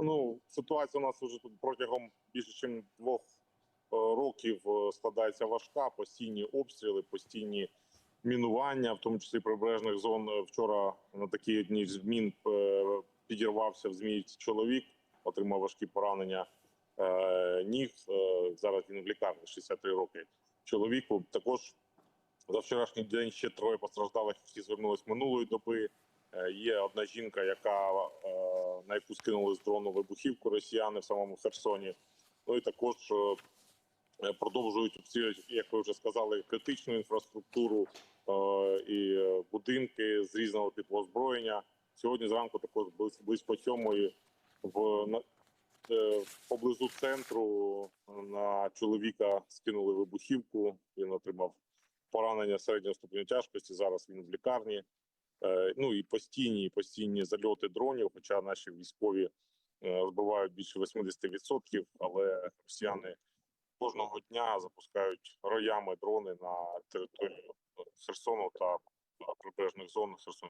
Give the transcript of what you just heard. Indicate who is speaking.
Speaker 1: Ну, ситуація у нас вже тут протягом більше ніж двох е, років е, складається важка. Постійні обстріли, постійні мінування, в тому числі прибережних зон. Е, Вчора на такій одній з змін підірвався в Зміївці чоловік, отримав важкі поранення ніг. Зараз він в лікарні 63 роки. Чоловіку також за вчорашній день ще троє постраждалих, які звернулись минулої доби. Є одна жінка, яка яку скинули з дрону вибухівку росіяни в самому Херсоні. Ну і також е, е, продовжують обстрілювати, як ви вже сказали, критичну інфраструктуру е, і будинки з різного типу озброєння. Сьогодні зранку також близько, сьомої в поблизу центру на чоловіка скинули вибухівку. Він отримав поранення середнього ступеню тяжкості. Зараз він в лікарні. Е, Ну і постійні постійні зальоти дронів. Хоча наші військові е, збивають більше 80%, але росіяни кожного дня запускають роями дрони на територію Херсону та прибережних зон Херсонської